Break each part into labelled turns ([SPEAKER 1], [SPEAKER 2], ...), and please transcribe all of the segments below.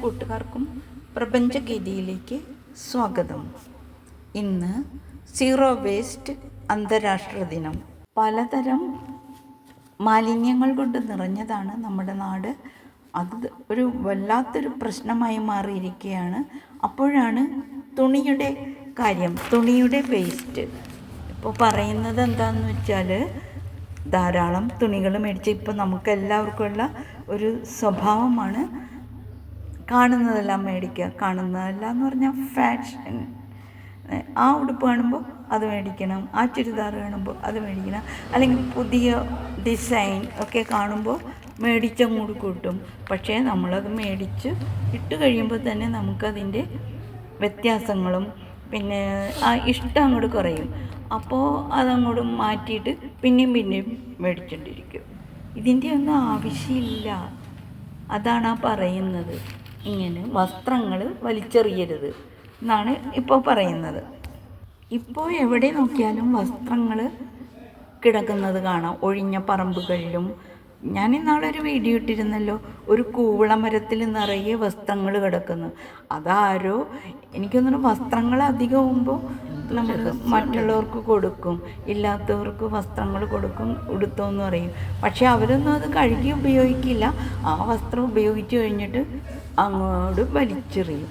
[SPEAKER 1] കൂട്ടുകാർക്കും പ്രപഞ്ചഗീതിയിലേക്ക് സ്വാഗതം. ഇന്ന് സീറോ വേസ്റ്റ് അന്താരാഷ്ട്ര ദിനം. പലതരം മാലിന്യങ്ങൾ കൊണ്ട് നിറഞ്ഞതാണ് നമ്മുടെ നാട്. അത് ഒരു വല്ലാത്തൊരു പ്രശ്നമായി മാറിയിരിക്കുകയാണ്. അപ്പോഴാണ് തുണിയുടെ കാര്യം തുണിയുടെ വേസ്റ്റ്. ഇപ്പോൾ പറയുന്നത് എന്താണെന്ന് വെച്ചാൽ ധാരാളം തുണികൾ മേടിച്ച് ഇപ്പോൾ നമുക്കെല്ലാവർക്കുമുള്ള ഒരു സ്വഭാവമാണ്. കാണുന്നതെല്ലാം മേടിക്കുക. കാണുന്നതെല്ലാം എന്ന് പറഞ്ഞാൽ ഫാഷൻ ആ ഉടുപ്പ് കാണുമ്പോൾ അത് മേടിക്കണം. ആ ചുരിദാർ കാണുമ്പോൾ അത് മേടിക്കണം. അല്ലെങ്കിൽ പുതിയ ഡിസൈൻ ഒക്കെ കാണുമ്പോൾ മേടിച്ചങ്ങോട്ട് കൂട്ടും. പക്ഷേ നമ്മളത് മേടിച്ച് ഇട്ട് കഴിയുമ്പോൾ തന്നെ നമുക്കതിന്റെ വ്യത്യാസങ്ങളും പിന്നെ ആ ഇഷ്ടം അങ്ങോട്ട് കുറയും. അപ്പോൾ അതങ്ങോട്ട് മാറ്റിയിട്ട് പിന്നെയും പിന്നെയും മേടിച്ചുകൊണ്ടിരിക്കും ഇതിന്റെ ഒന്നും ആവശ്യമില്ല. അതാണ് ആ പറയുന്നത്. ഇങ്ങനെ വസ്ത്രങ്ങൾ വലിച്ചെറിയരുത് എന്നാണ് ഇപ്പോൾ പറയുന്നത്. ഇപ്പോൾ എവിടെ നോക്കിയാലും വസ്ത്രങ്ങൾ കിടക്കുന്നത് കാണാം. ഒഴിഞ്ഞ പറമ്പുകളിലും. ഞാൻ ഇന്നാളൊരു വീഡിയോ ഇട്ടിരുന്നല്ലോ. ഒരു കൂവളമരത്തിൽ നിറയെ വസ്ത്രങ്ങൾ കിടക്കുന്നു. അതാരോ? എനിക്കൊന്നും വസ്ത്രങ്ങൾ അധികമാകുമ്പോൾ നമ്മൾ മറ്റുള്ളവർക്ക് കൊടുക്കും. ഇല്ലാത്തവർക്ക് വസ്ത്രങ്ങൾ കൊടുക്കും ഉടുത്തോന്ന് പറയും. പക്ഷെ അവരൊന്നും അത് കഴുകി ഉപയോഗിക്കില്ല. ആ വസ്ത്രം ഉപയോഗിച്ച് കഴിഞ്ഞിട്ട് അങ്ങോട്ട് വലിച്ചെറിയും.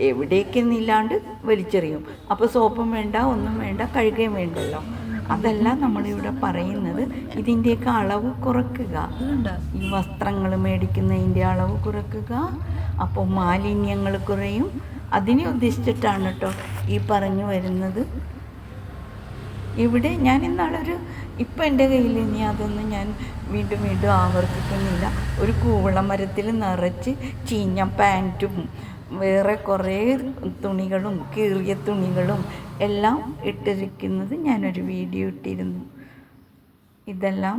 [SPEAKER 1] എവിടേക്ക് നില്ലാണ്ട് വലിച്ചെറിയും. അപ്പോൾ സോപ്പും വേണ്ട ഒന്നും വേണ്ട കഴുകുകയും വേണ്ടല്ലോ. അതല്ല നമ്മളിവിടെ പറയുന്നത് ഇതിന്റെയൊക്കെ അളവ് കുറക്കുക. ഈ വസ്ത്രങ്ങൾ മേടിക്കുന്നതിന്റെ അളവ് കുറക്കുക. അപ്പോൾ മാലിന്യങ്ങൾ കുറയും. അതിനെ ഉദ്ദേശിച്ചിട്ടാണ് കേട്ടോ ഈ പറഞ്ഞു വരുന്നത്. ഇവിടെ ഞാൻ ഇന്നാളൊരു ഇപ്പം എന്റെ കയ്യിൽ ഇനി അതൊന്നും ഞാൻ വീണ്ടും വീണ്ടും ആവർത്തിക്കുന്നില്ല. ഒരു കൂവള മരത്തിൽ നിറച്ച് ചീഞ്ഞ പാന്റും വേറെ കുറേ തുണികളും കീറിയ തുണികളും എല്ലാം ഇട്ടിരിക്കുന്നത് ഞാനൊരു വീഡിയോ ഇട്ടിരുന്നു. ഇതെല്ലാം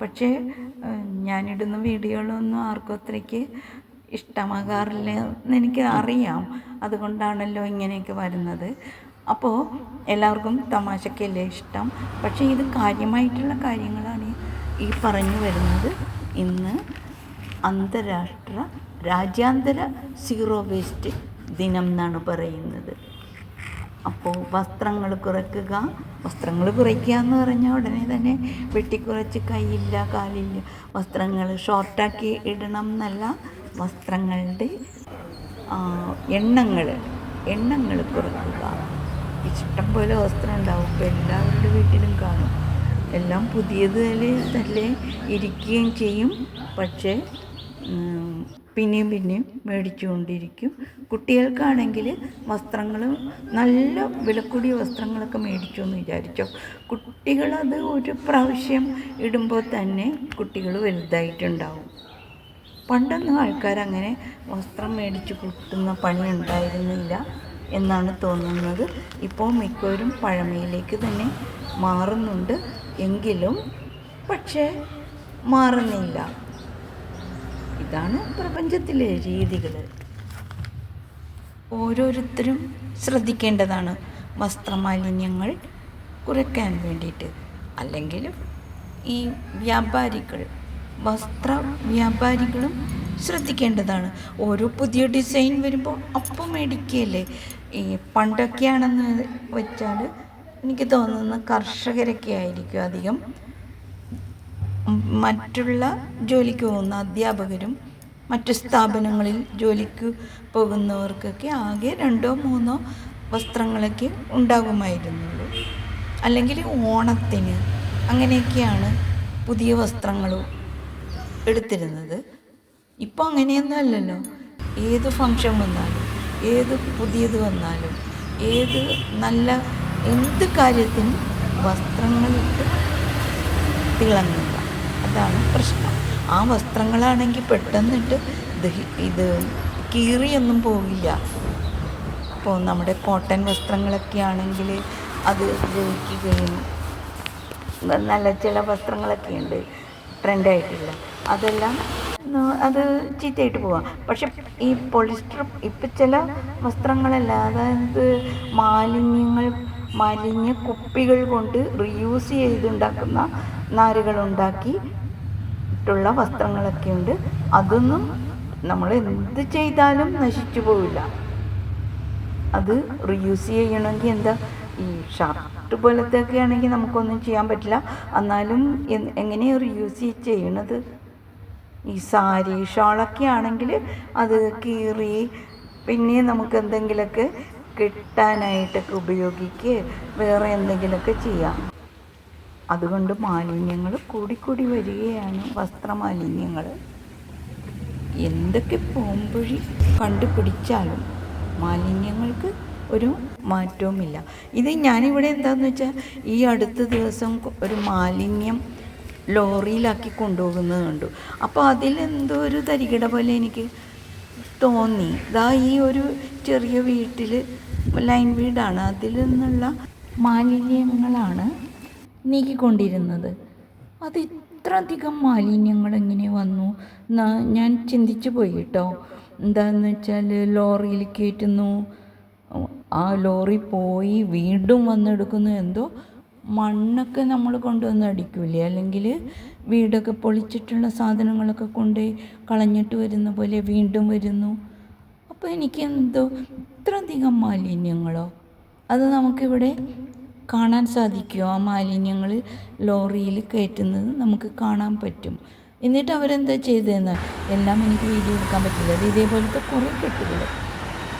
[SPEAKER 1] പക്ഷേ ഞാനിടുന്ന വീഡിയോകളൊന്നും ആർക്കും അത്രയ്ക്ക് ഇഷ്ടമാകാറില്ല എന്ന് എനിക്ക് അറിയാം അതുകൊണ്ടാണല്ലോ ഇങ്ങനെയൊക്കെ വരുന്നത്. അപ്പോൾ എല്ലാവർക്കും തമാശക്കല്ലേ ഇഷ്ടം? പക്ഷേ ഇത് കാര്യമായിട്ടുള്ള കാര്യങ്ങളാണ് ഈ പറഞ്ഞു വരുന്നത്. ഇന്ന് അന്താരാഷ്ട്ര രാജ്യാന്തര സീറോ വേസ്റ്റ് ദിനം എന്നാണ് പറയുന്നത്. അപ്പോൾ വസ്ത്രങ്ങൾ കുറയ്ക്കുക വസ്ത്രങ്ങൾ കുറയ്ക്കുക എന്ന് പറഞ്ഞാൽ ഉടനെ തന്നെ വെട്ടിക്കുറച്ച് കൈയില്ല കാലില്ല. വസ്ത്രങ്ങൾ ഷോർട്ടാക്കി ഇടണം എന്നല്ല വസ്ത്രങ്ങളുടെ എണ്ണങ്ങൾ എണ്ണങ്ങൾ കുറയ്ക്കുക. ഇഷ്ടം പോലെ വസ്ത്രം ഉണ്ടാവും ഇപ്പോൾ എല്ലാവരുടെ വീട്ടിലും കാണും. എല്ലാം പുതിയത് തന്നെ ഇരിക്കുകയും ചെയ്യും. പക്ഷേ പിന്നെയും പിന്നെയും മേടിച്ചുകൊണ്ടിരിക്കും. കുട്ടികൾക്കാണെങ്കിൽ വസ്ത്രങ്ങൾ നല്ല വിലക്കൂടിയ വസ്ത്രങ്ങളൊക്കെ മേടിച്ചു എന്ന് വിചാരിച്ചോ. കുട്ടികളത് ഒരു പ്രാവശ്യം ഇടുമ്പോൾ തന്നെ കുട്ടികൾ വലുതായിട്ടുണ്ടാവും. പണ്ടൊന്നും ആൾക്കാരങ്ങനെ വസ്ത്രം മേടിച്ച് കുത്തുന്ന പണി ഉണ്ടായിരുന്നില്ല എന്നാണ് തോന്നുന്നത്. ഇപ്പോൾ മിക്കവരും പഴമയിലേക്ക് തന്നെ മാറുന്നുണ്ട്. എങ്കിലും പക്ഷേ മാറുന്നില്ല. ഇതാണ് പ്രപഞ്ചത്തിലെ രീതികൾ. ഓരോരുത്തരും ശ്രദ്ധിക്കേണ്ടതാണ് വസ്ത്രമാലിന്യങ്ങൾ കുറയ്ക്കാൻ വേണ്ടിയിട്ട്. അല്ലെങ്കിൽ ഈ വ്യാപാരികൾ വസ്ത്ര വ്യാപാരികളും ശ്രദ്ധിക്കേണ്ടതാണ്. ഓരോ പുതിയ ഡിസൈൻ വരുമ്പോൾ അപ്പം മേടിക്കുകയല്ലേ? ഈ പണ്ടൊക്കെയാണെന്ന് വെച്ചാൽ എനിക്ക് തോന്നുന്നത് കർഷകരൊക്കെ ആയിരിക്കും അധികം. മറ്റുള്ള ജോലിക്ക് പോകുന്ന അധ്യാപകരും മറ്റു സ്ഥാപനങ്ങളിൽ ജോലിക്ക് പോകുന്നവർക്കൊക്കെ ആകെ രണ്ടോ മൂന്നോ വസ്ത്രങ്ങളൊക്കെ ഉണ്ടാകുമായിരുന്നുള്ളൂ. അല്ലെങ്കിൽ ഓണത്തിന് അങ്ങനെയൊക്കെയാണ് പുതിയ വസ്ത്രങ്ങളും എടുത്തിരുന്നത്. ഇപ്പോൾ അങ്ങനെയൊന്നും അല്ലല്ലോ ഏത് ഫങ്ഷൻ വന്നാലും ഏത് പുതിയത് വന്നാലും ഏത് നല്ല എന്ത് കാര്യത്തിനും വസ്ത്രങ്ങളിട്ട് തിളങ്ങുക. അതാണ് പ്രശ്നം. ആ വസ്ത്രങ്ങളാണെങ്കിൽ പെട്ടെന്നിട്ട് ഇത് കീറിയൊന്നും പോവില്ല. ഇപ്പോൾ നമ്മുടെ കോട്ടൺ വസ്ത്രങ്ങളൊക്കെ ആണെങ്കിൽ അത് ഉപയോഗിക്കുകയും നല്ല ചില വസ്ത്രങ്ങളൊക്കെ ഉണ്ട് ട്രെൻഡായിട്ടുള്ള. അതെല്ലാം അത് ചീത്തയായിട്ട് പോവാം. പക്ഷെ ഈ പോളിസ്റ്റർ ഇപ്പം ചില വസ്ത്രങ്ങളല്ല അതായത് മാലിന്യങ്ങൾ മാലിന്യ കുപ്പികൾ കൊണ്ട് റീയൂസ് ചെയ്തുണ്ടാക്കുന്ന നാരുകളുണ്ടാക്കി ട്ടുള്ള വസ്ത്രങ്ങളൊക്കെ ഉണ്ട്. അതൊന്നും നമ്മൾ എന്ത് ചെയ്താലും നശിച്ചു പോവില്ല. അത് റീയൂസ് ചെയ്യണമെങ്കിൽ എന്താ? ഈ ഷർട്ട് പോലത്തെ ഒക്കെ ആണെങ്കിൽ നമുക്കൊന്നും ചെയ്യാൻ പറ്റില്ല. എന്നാലും എങ്ങനെയാണ് റീയൂസ് ചെയ്യണത്? ഈ സാരി ഷോളൊക്കെ ആണെങ്കിൽ അത് കീറി പിന്നെ നമുക്ക് എന്തെങ്കിലുമൊക്കെ കിട്ടാനായിട്ടൊക്കെ ഉപയോഗിക്കുക വേറെ എന്തെങ്കിലുമൊക്കെ ചെയ്യാം. അതുകൊണ്ട് മാലിന്യങ്ങൾ കൂടിക്കൂടി വരികയാണ് വസ്ത്രമാലിന്യങ്ങൾ. എന്തൊക്കെ പോംവഴി കണ്ടുപിടിച്ചാലും മാലിന്യങ്ങൾക്ക് ഒരു മാറ്റവുമില്ല. ഇത് ഞാനിവിടെ എന്താണെന്ന് വെച്ചാൽ ഈ അടുത്ത ദിവസം ഒരു മാലിന്യം ലോറിയിലാക്കി കൊണ്ടുപോകുന്നത് കണ്ടു. അപ്പോൾ അതിലെന്തോ ഒരു തരികിട പോലെ എനിക്ക് തോന്നി. ഇതാ ഈ ഒരു ചെറിയ വീട്ടിൽ ലൈൻ വീടാണ്. അതിൽ നിന്നുള്ള മാലിന്യങ്ങളാണ് നീക്കിക്കൊണ്ടിരുന്നത്. അത് ഇത്ര അധികം മാലിന്യങ്ങൾ എങ്ങനെ വന്നു? ഞാൻ ചിന്തിച്ചു പോയി കേട്ടോ. എന്താന്ന് വെച്ചാൽ ലോറിയിൽ കയറ്റുന്നു. ആ ലോറി പോയി വീണ്ടും വന്നെടുക്കുന്നു. എന്തോ മണ്ണൊക്കെ നമ്മൾ കൊണ്ടുവന്ന് അടിക്കൂലേ? അല്ലെങ്കിൽ വീടൊക്കെ പൊളിച്ചിട്ടുള്ള സാധനങ്ങളൊക്കെ കൊണ്ടുപോയി കളഞ്ഞിട്ട് വരുന്ന പോലെ വീണ്ടും വരുന്നു. അപ്പോൾ എനിക്ക് എന്തോ ഇത്രയധികം മാലിന്യങ്ങളോ? അത് നമുക്കിവിടെ കാണാൻ സാധിക്കുമോ ആ മാലിന്യങ്ങൾ ലോറിയിൽ കയറ്റുന്നത് നമുക്ക് കാണാൻ പറ്റും. എന്നിട്ട് അവരെന്താ ചെയ്തതെന്ന്? എല്ലാം എനിക്ക് വീഡിയോ എടുക്കാൻ പറ്റില്ല. അത് ഇതേപോലത്തെ കുറേ കെട്ടുകൾ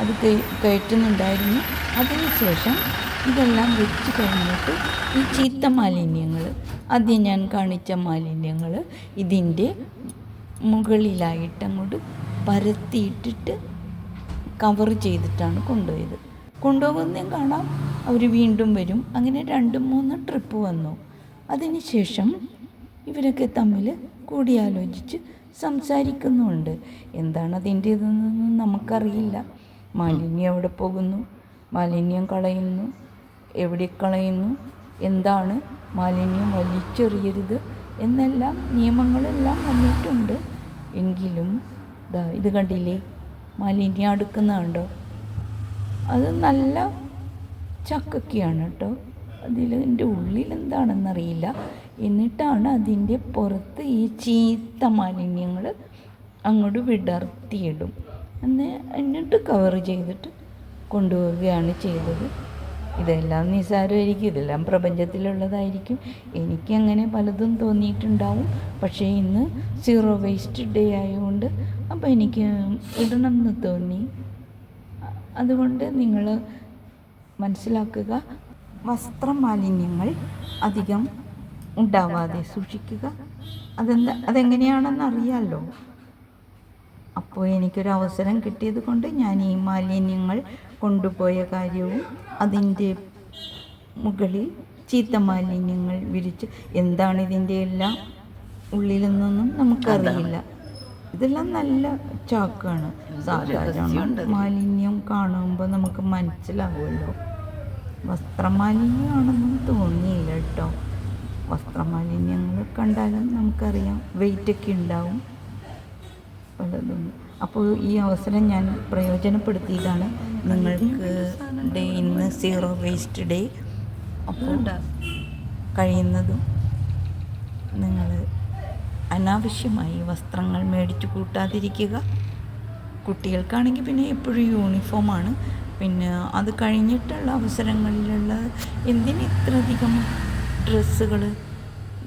[SPEAKER 1] അത് കയ- കയറ്റുന്നുണ്ടായിരുന്നു. അതിനുശേഷം ഇതെല്ലാം വെച്ച് കഴിഞ്ഞിട്ട് ഈ ചീത്ത മാലിന്യങ്ങൾ ആദ്യം ഞാൻ കാണിച്ച മാലിന്യങ്ങൾ ഇതിന്റെ മുകളിലായിട്ട് അങ്ങോട്ട് പരത്തിയിട്ടിട്ട് കവർ ചെയ്തിട്ടാണ് കൊണ്ടുപോയത്. കൊണ്ടുപോകുന്നതും കാണാം. അവർ വീണ്ടും വരും. അങ്ങനെ രണ്ട് മൂന്ന് ട്രിപ്പ് വന്നു. അതിനുശേഷം ഇവരൊക്കെ തമ്മിൽ കൂടിയാലോചിച്ച് സംസാരിക്കുന്നുണ്ട്. എന്താണ് അതിന്റെ ഇതെന്നൊന്നും നമുക്കറിയില്ല. മാലിന്യം എവിടെ പോകുന്നു. മാലിന്യം കളയുന്നു. എവിടെ കളയുന്നു എന്താണ് മാലിന്യം വലിച്ചെറിയരുത് എന്നെല്ലാം നിയമങ്ങളെല്ലാം വന്നിട്ടുണ്ട്. എങ്കിലും ഇത് കണ്ടില്ലേ മാലിന്യം അടുക്കുന്നുണ്ടോ? അത് നല്ല ചക്കൊക്കെയാണ് കേട്ടോ. അതിന്റെ ഉള്ളിൽ എന്താണെന്നറിയില്ല. എന്നിട്ടാണ് അതിന്റെ പുറത്ത് ഈ ചീത്ത മാലിന്യങ്ങൾ അങ്ങോട്ട് വിടർത്തിയിടും. എന്ന് എന്നിട്ട് കവർ ചെയ്തിട്ട് കൊണ്ടുപോവുകയാണ് ചെയ്തത്. ഇതെല്ലാം നിസ്സാരമായിരിക്കും ഇതെല്ലാം പ്രപഞ്ചത്തിലുള്ളതായിരിക്കും. എനിക്കങ്ങനെ പലതും തോന്നിയിട്ടുണ്ടാവും. പക്ഷേ ഇന്ന് സീറോ വേസ്റ്റ് ഡേ ആയതുകൊണ്ട് അപ്പോൾ എനിക്ക് ഇടണം എന്ന് തോന്നി. അതുകൊണ്ട് നിങ്ങൾ മനസ്സിലാക്കുക വസ്ത്ര മാലിന്യങ്ങൾ അധികം ഉണ്ടാവാതെ സൂക്ഷിക്കുക. അതെന്താ അതെങ്ങനെയാണെന്ന് അറിയാമല്ലോ അപ്പോൾ എനിക്കൊരു അവസരം കിട്ടിയത് കൊണ്ട് ഞാൻ ഈ മാലിന്യങ്ങൾ കൊണ്ടുപോയ കാര്യവും അതിന്റെ മുകളിൽ ചീത്ത മാലിന്യങ്ങൾ വിരിച്ച് എന്താണ് ഇതിന്റെ എല്ലാം ഉള്ളിലെന്നൊന്നും നമുക്കറിയില്ല. ഇതെല്ലാം നല്ല ചാക്കാണ്. സാധാരണ മാലിന്യം കാണുമ്പോൾ നമുക്ക് മനസ്സിലാവുമല്ലോ. വസ്ത്രമാലിന്യമാണെന്നും തോന്നിയില്ല കേട്ടോ. വസ്ത്രമാലിന്യങ്ങൾ കണ്ടാലും നമുക്കറിയാം. വെയിറ്റൊക്കെ ഉണ്ടാവും. പലതും. അപ്പോൾ ഈ അവസരം ഞാൻ പ്രയോജനപ്പെടുത്തിയതാണ്. നിങ്ങൾക്ക് ഡേ ഇന്ന് സീറോ വേസ്റ്റ് ഡേ അപ്പോൾ കഴിയുന്നതും നിങ്ങൾ അനാവശ്യമായി വസ്ത്രങ്ങൾ മേടിച്ചു കൂട്ടാതിരിക്കുക. കുട്ടികൾക്കാണെങ്കിൽ പിന്നെ എപ്പോഴും യൂണിഫോമാണ് പിന്നെ അത് കഴിഞ്ഞിട്ടുള്ള അവസരങ്ങളിലുള്ള എന്തിന് ഇത്രയധികം ഡ്രസ്സുകൾ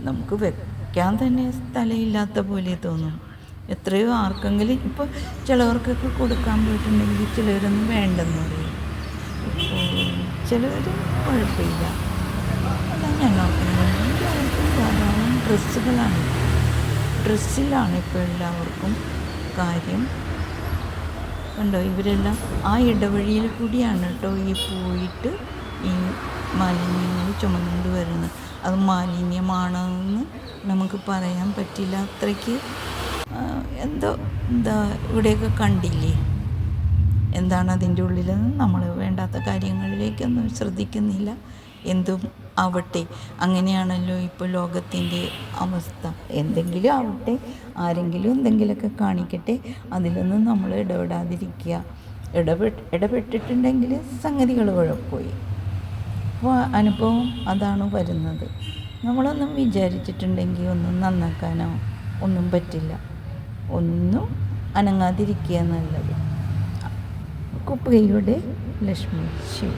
[SPEAKER 1] നമുക്ക് വെക്കാൻ തന്നെ സ്ഥലമില്ലാത്ത പോലെ തോന്നും. എത്രയോ ആർക്കെങ്കിലും ഇപ്പോൾ ചിലവർക്കൊക്കെ കൊടുക്കാൻ പോയിട്ടുണ്ടെങ്കിൽ ചിലവരൊന്നും വേണ്ടെന്ന് പറയും. ഇപ്പോൾ ചിലവർ കുഴപ്പമില്ല. അതാ ഞാൻ ഓർക്കുന്നത് എല്ലാവർക്കും ധാരാളം ഡ്രസ്സുകളാണ്. ഡ്രസ്സിലാണ് ഇപ്പോൾ എല്ലാവർക്കും കാര്യം. കണ്ടോ? ഇവരെല്ലാം ആ ഇടവഴിയിൽ കൂടിയാണ് കേട്ടോ ഈ പോയിട്ട് ഈ മാലിന്യങ്ങൾ ചുമന്നുകൊണ്ട് വരുന്നത്. അത് മാലിന്യമാണെന്ന് നമുക്ക് പറയാൻ പറ്റില്ല. അത്രയ്ക്ക് എന്തോ എന്താ ഇവിടെയൊക്കെ കണ്ടില്ലേ? എന്താണ് അതിന്റെ ഉള്ളിലെന്ന് നമ്മൾ വേണ്ടാത്ത കാര്യങ്ങളിലേക്കൊന്നും ശ്രദ്ധിക്കുന്നില്ല. എന്തും ആവട്ടെ അങ്ങനെയാണല്ലോ ഇപ്പോൾ ലോകത്തിന്റെ അവസ്ഥ. എന്തെങ്കിലും ആവട്ടെ ആരെങ്കിലും എന്തെങ്കിലുമൊക്കെ കാണിക്കട്ടെ അതിലൊന്നും നമ്മൾ ഇടപെടാതിരിക്കുക. ഇടപെട്ട് ഇടപെട്ടിട്ടുണ്ടെങ്കിൽ സംഗതികൾ കുഴപ്പമായി. അപ്പോൾ അനുഭവം അതാണ് വരുന്നത്. നമ്മളൊന്നും വിചാരിച്ചിട്ടുണ്ടെങ്കിൽ ഒന്നും നന്നാക്കാനോ ഒന്നും പറ്റില്ല. ഒന്നും അനങ്ങാതിരിക്കുക എന്നുള്ളത് കുപ്പയുടെ ലക്ഷ്മി ശിവ.